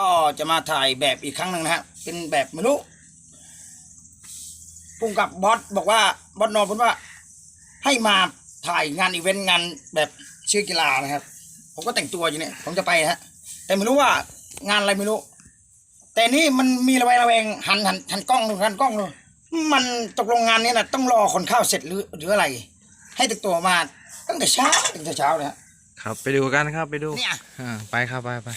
ก็จะมาถ่ายแบบอีกครั้งหนึ่งนะฮะเป็นแบบไม่รู้พุ่งกับบอสบอกว่าบอสโนพูดว่าให้มาถ่ายงานอีเวนต์งานแบบชื่อกีฬานะครับ ผมก็แต่งตัวอยู่เนี่ยผมจะไปฮะ แต่ไม่รู้ว่างานอะไรไม่รู้ แต่นี่มันมีระแวงระแวงหันหันหันกล้องดูหันกล้องดูมันตกลงงานนี้นะต้องรอคนเข้าเสร็จหรือหรืออะไร ให้แต่งตัวมาตั้งแต่เช้าตั้งแต่เช้าเลยฮะครับไปดูกันครับไปดูเนี่ยอ่าไปครับไปไป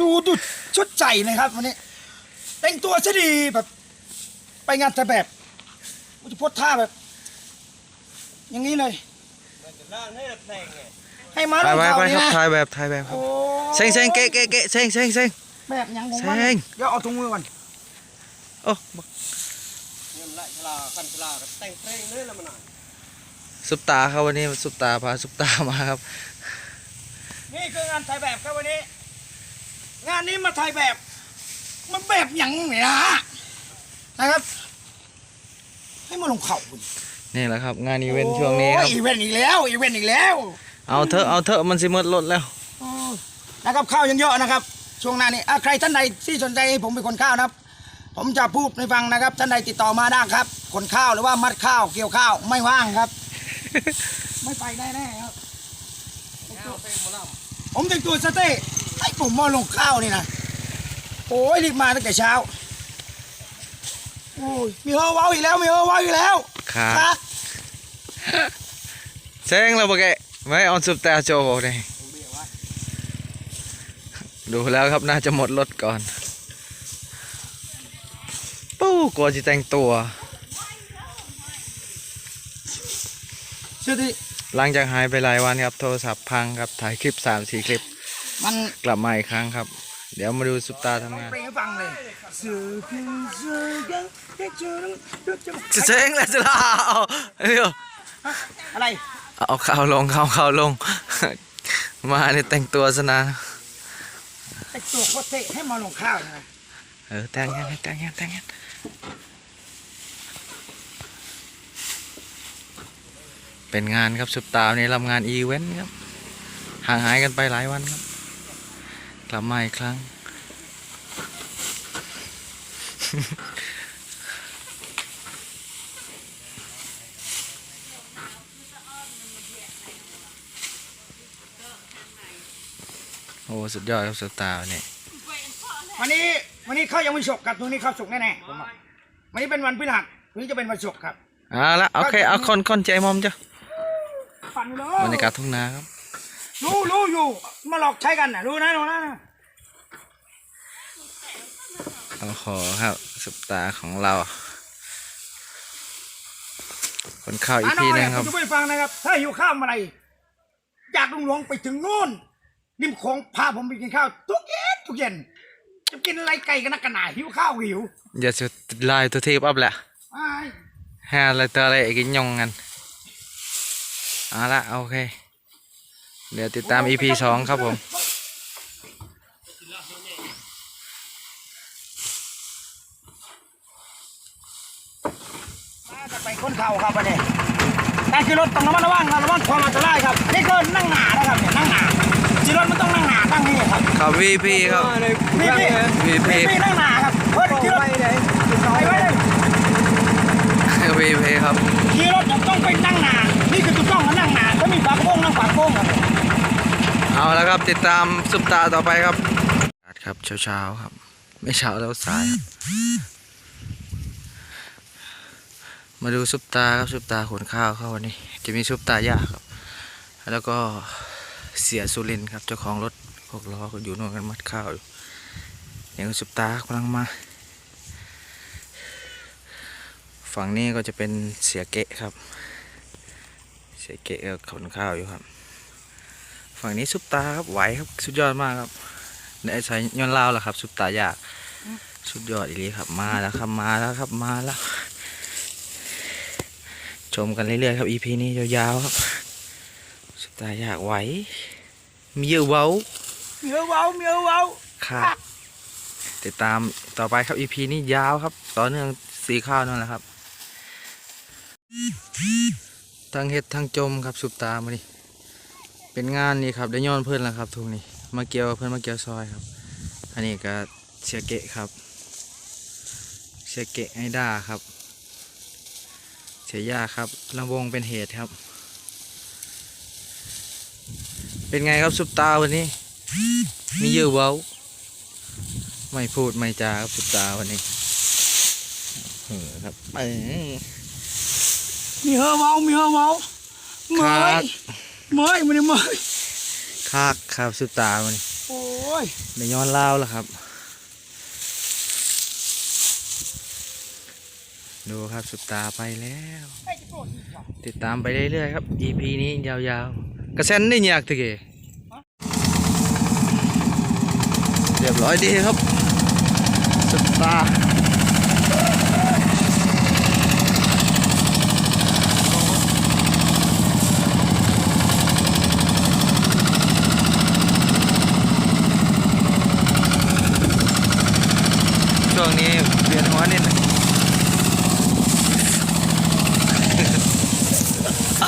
ดูดูชุดใจนะครับวันนี้แต่งตัวซะดีแบบ ไปงานแต่แบบกูจะโพสท่าแบบ อย่างนี้เลยให้มาไปลงไปเขาไปเนี่ครับยถ่ายแบบถ่ายแบบครับโอ้เซ็งเซ็งเกะเกะเกะเซ็งเซ็งเซ็ง แบบยังงงเซ็มันงเดี๋ยวเอาถุงมือก่อนโอ้เงินละชลาคันชลาก็แต่งเพลงเลยละมันน่ะซุปตาครับวันนี้ซุปตาพาซุปตามาครับ นี่คืองานถ่ายแบบครับวันนี้ งานนี้มาถ่ายแบบ มันแบบหยังเนี่ยนะครับ ให้มาลงเขาคุณนี่แหละครับ งานอีเวนต์ช่วงนี้ครับ โอ้ยอีเวนต์อีกแล้วอีเวนต์อีกแล้วเอาเถอะเอาเถอะมันสิหมดรถแล้ว อืมนะครับข้าวยังเยอะนะครับ ช่วงหน้านี้อะใครท่านใดที่สนใจให้ผมเป็นคนข้าวนะครับ ผมจะพูดให้ฟังนะครับ ท่านใดติดต่อมาได้ครับ คนข้าวหรือว่ามัดข้าวเกี่ยวข้าวไม่ว่างครับ ไม่ไปแน่ๆครับผมแต่งตัวสเต้ ให้ผมมาลงข้าวนี่นะโอ้ยรีบมาตั้งแต่เช้าโอ้ยมีเฮอเว้าอีกแล้วมีเฮอเว้าอีกแล้วครับ ครับเซ็งแล้วปะแกไม่เอาซุปตาโจบอกเลยดูแล้วครับน่าจะหมดรถก่อนปู้กลัวจะแต่งตัว เชื่อที่หลังจากหายไปหลายวันครับโทรศัพท์พังครับถ่ายคลิป3ามสี่คลิป มันกลับมาอีกครั้งครับ เดี๋ยวมาดูซุปตาทำงานเพลงให้ฟังเลยสื่อคือสื่อยังได้เจอแล้วจะจะเซ็งแล้วจะลาเอาเดี๋ยวอะไรเอาข่าวลงข่าวข่าวลง มาเนี่ยแต่งตัวซะนะไอ้ตัวโคตรเตะให้มาลงข้าวนะเออแต่งงานแต่งงานแต่งงานเป็นงานครับสุดตาในรับงานอีเวนต์ครับห่างหายกันไปหลายวันครับก ลับมาอีกครั้ง โอ้สุดยอดครับสุดตาเนี่ยวันนี้วันนี้ข้าวยังไม่ฉกครับตรงนี้ข้าวฉกแน่ๆผมบอกวันนี้เป็นวันพฤหัสวันนี้จะเป็นวันฉกครับเอ่าละโอเคเอาคนคนใจมอมจ้ะปั่นเลบรรยยากาศทุ่งนาครับรู้รู้อยู่มาหลอกใช้กันนะรู้นะรู้นะ โอ้โหครับสุดตาของเรา คนเข้าอีกทีหนึงครับผมจะไปฟังนะครับ ถ้าหิวข้าวเมาอะไรจากลุงหลวงไปถึงนู่นริมโขงพาผมไปกินข้าวทุกเย็นทุกเย็นจะกินอะไรไก่กันนักกันหนาหิวข้าวหิวอย่าสุดลายตัวทีบอัพแหละอ้ายฮาอะไรตัวอะไรกินยองกันเอาละโอเค เดี๋ยวติดตาม EP สองครับผม จะไป ค้นเข่าครับวันนี้การขี่รถต้องระมัดระวังครับระวังความอันตรายครับนี่คือนั่งหนานะครับเนี่ยนั่งหนาขี่รถมันต้องนั่งหนาตั้งนี่ครับครับ VP ครับ พี่พี่ VP พี่นั่งหนาครับเฮ้ยขี่รถไปไหนไปไว้เลย VP ครับขี่รถต้องไปนั่งหนานี่คือถูกต้องนะนั่งหนาถ้ามีฝาโค้งนั่งฝาโค้งครับเอาแล้วครับติดตามซุปตาต่อไปครับครับเช้าเช้าๆครับ ไม่เช้าแล้วสายครับ มาดูซุปตาครับซุปตาขนข้าวเข้าวันนี้ จะมีซุปตายาครับ แล้วก็เสียสุรินทร์ครับเจ้าของรถหกล้อก็อยู่นู่นกันมัดข้าวอยู่เดี๋ยวซุปตากำลังมา ฝั่งนี้ก็จะเป็นเสียเกะครับ เสียเกะก็ขนข้าวอยู่ครับ ฝั่งนี้ซุปตาครับไหวครับสุดยอดมากครับได้ใช้ย้อนลาวแหละครับ ซุปตายากสุดยอดอีหลีครับมาแล้วครับมาแล้วครับมาแล้ว ชมกันเรื่อยๆครับ EP นี้ยาวๆครับซุปตายากไหวมีเยอะเว้าเมียวเว้าเมียวเว้าครับติดตามต่อไปครับ EP นี้ยาวครับ ต่อเนื่องสีข้าวนั่นแหละครับ ทั้งเห็ดทั้งจมครับสุปตามาดิเป็นงานนี่ครับได้ย้อนเพื่อนแล้วครับทุกนี้มาเกี่ยวเพื่อนมาเกี่ยวซอยครับ อันนี้ก็เสียเกะครับเสียเกะไอด้าครับ เสียยาครับลำวงเป็นเหตุครับ เป็นไงครับซุปตาวันนี้ มีเยอะเว้า ไม่พูดไม่จาครับซุปตาวันนี้เออครับเอ้ยมีเฮอเมามีเฮอเมาเมครับยเมยมันนี่เมยคากครับซุปตาวันนี้โอ้ยในย้อนเล่าวแล้วครับ ดูครับสุดตาไปแล้ว ติดตามไปเรื่อยๆครับ EP นี้ยาวๆ กระเซ็นนี่อยากตะเกเรียบร้อยดีครับ สุดตาช่วงนี้เปลี่ยนหัวนิดหนึง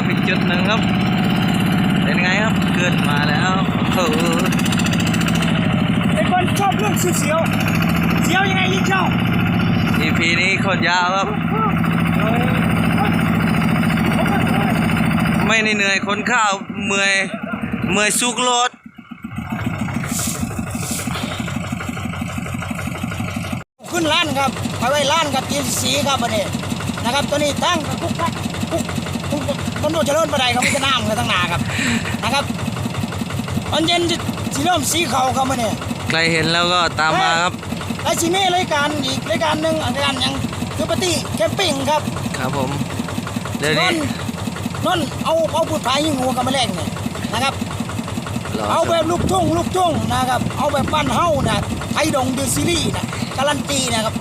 บอีกจุดหนึ่งครับ เป็นไงครับเกิดมาแล้วโอ้โหไอ้คนชอบเรื่องเสียวๆเสียวยังไงยิ่งชอบ EP นี้โคตรยาวครับ ไม่ได้เหนื่อยคนข้าวเมื่อยเมื่อยสุกรถขึ้นล้านครับไปไว้ล้านกับยีสีครับวันนี้นะครับตัวนี้ตั้งคุกคักคุก คุกตำรวจเจริญประไดครับมันจะน้ำกันตั้งหนาครับนะครับตอนเย็นจะสีเริ่มสีเขาครับวันนี้ใครเห็นแล้วก็ตามมาครับไอ้ชีนี่รายการอีกรายการหนึ่งรายการหยังคือปาร์ตี้แคมปิ้งครับ ครับผมเดี๋ยวนนี้นนนเอาเอาพูดพายยิงงูกับแมลงเนี่ยนะครับรอเอาชแบบมลูกทุ่งลูกทุ่งนะครับ เอาแบบบ้านเฮานะไทยดงดูซีรีส์นะการันตีนะครับ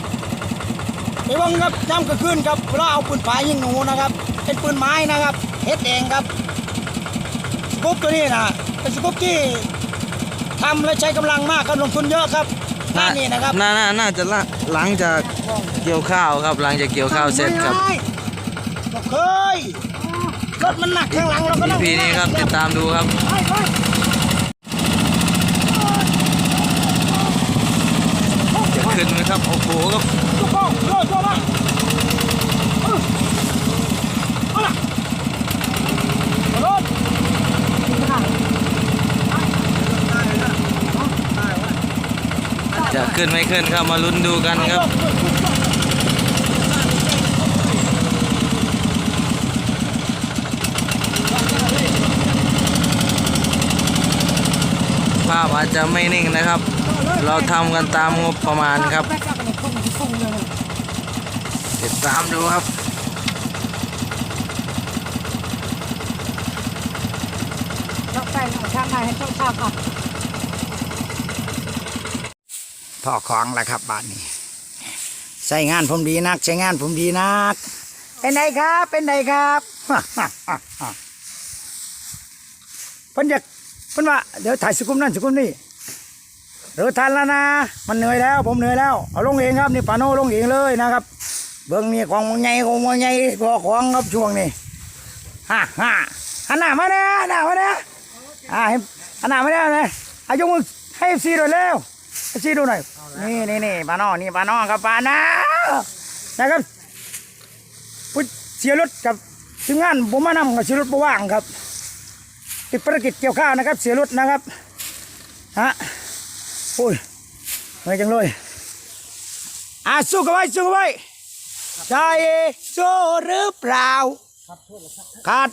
ไปเบังครับย้ำกลางคืนครับเวลาเอาปืนพายยิงหนูนะครับ เป็นปืนไม้นะครับ เฮ็ดเองครับสกุ๊ปตัวนี้นะเป็นสกุ๊ปที่ทำและใช้กำลังมากครับลงทุนเยอะครับงานนี้นะครับน่าน่าน่าจะละหลังจากเกี่ยวข้าวครับ หลังจากเกี่ยวข้าวเสร็จครับไม่ได้บอกเคยรถมันหนักข้างหลังเราก็นั่ง EP นี้ครับติดตามดูครับ ไปไปจะขึ้นไหมครับโอ้โหครับ ลูกพ่อโยนโยนมาเออเอาล่ะรถ จะ ขึ้นไม่ขึ้นครับมาลุ้นดูกันครับ ภาพอาจจะไม่นิ่งนะครับ เราทำกันตามงบประมาณครับ ติดตามดูครับต้องไปทางไหนให้ต้องข้าวค่ะ พ่อของแล้วครับบ้านนี้ใส่งานผมดีนัก ใช้งานผมดีนัก เป็นไงครับ เป็นไงครับเพิ่นอยากเพิ่นว่าเดี๋ยวถ่ายสกุมนั่นสกุมนี่เดี๋ยวทันแล้วนะ มันเหนื่อยแล้ว ผมเหนื่อยแล้ว เอาลงเองครับนี่ปาโนลงเองเลยนะครับ เบื้องนี่ของใหญ่ของใหญ่พอของครับช่วงนี้ฮ่าฮ่าหันหน้ามาเนี่ยหน้ามาเนี่ยอ่าเห็นหันหน้ามาเนี่ยเลยอายกมือให้ซีหน่อยเร็ว ให้ดูหน่อย นี่นี่นี่ปาโนนี่ปาโนครับปาโนนะครับพุเสียรถกับทีมงานผมมานำกับเสียรถบ่ว่างครับ ติดภารกิจเกี่ยวข้าวนะครับ เสียรถนะครับฮะโอ้ยเหนื่อยจังเลยอะสู้กันไว้สู้กันไว้ใช่สู้หรือเปล่าครับ